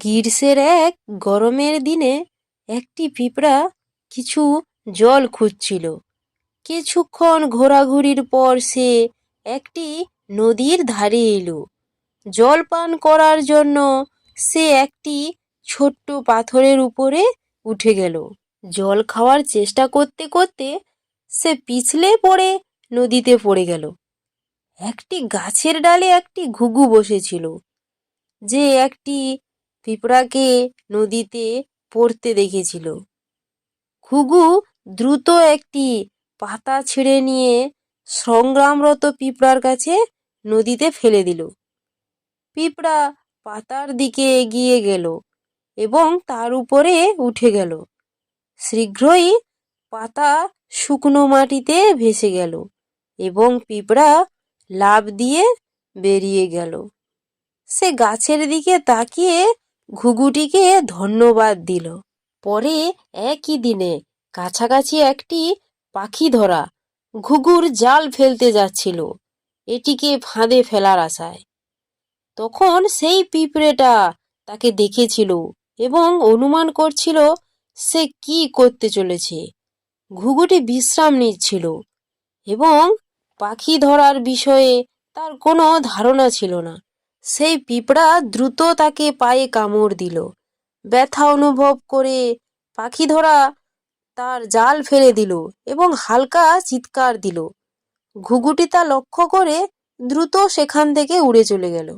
গ্রীষ্মের এক গরমের দিনে একটি পিঁপড়া কিছু জল খুঁজছিল। কিছুক্ষণ ঘোরাঘুরির পর সে একটি নদীর ধারে এলো। জল পান করার জন্য সে একটি ছোট্ট পাথরের উপরে উঠে গেল। জল খাওয়ার চেষ্টা করতে করতে সে পিছলে পড়ে নদীতে পড়ে গেল। একটি গাছের ডালে একটি ঘুঘু বসেছিল, যে একটি পিঁপড়াকে নদীতে পড়তে দেখেছিল। ঘুঘু দ্রুত একটি পাতা ছিঁড়ে নিয়ে সংগ্রামরত পিঁপড়ার কাছে নদীতে ফেলে দিল। পিঁপড়া পাতার দিকে এগিয়ে গেল এবং তার উপরে উঠে গেল। শীঘ্রই পাতা শুকনো মাটিতে ভেসে গেল এবং পিঁপড়া লাফ দিয়ে বেরিয়ে গেল। সে গাছের দিকে তাকিয়ে ঘুঘুটিকে ধন্যবাদ দিল। পরে একই দিনে কাছাকাছি একটি পাখি ধরা ঘুঘুর জাল ফেলতে যাচ্ছিল। এটিকে ফাঁদে ফেলার আশায়। তখন সেই পিঁপড়েটা তাকে দেখেছিল এবং অনুমান করছিল, সে কি করতে চলেছে? ঘুঘুটি বিশ্রাম নিচ্ছিল এবং পাখি ধরার বিষয়ে তার কোনো ধারণা ছিল না। সেই পিঁপড়া দ্রুত তাকে পায়ে কামড় দিল। ব্যথা অনুভব করে পাখি ধরা তার জাল ফেলে দিল এবং হালকা চিৎকার দিল। ঘুঘুটি তা লক্ষ্য করে দ্রুত সেখান থেকে উড়ে চলে গেল।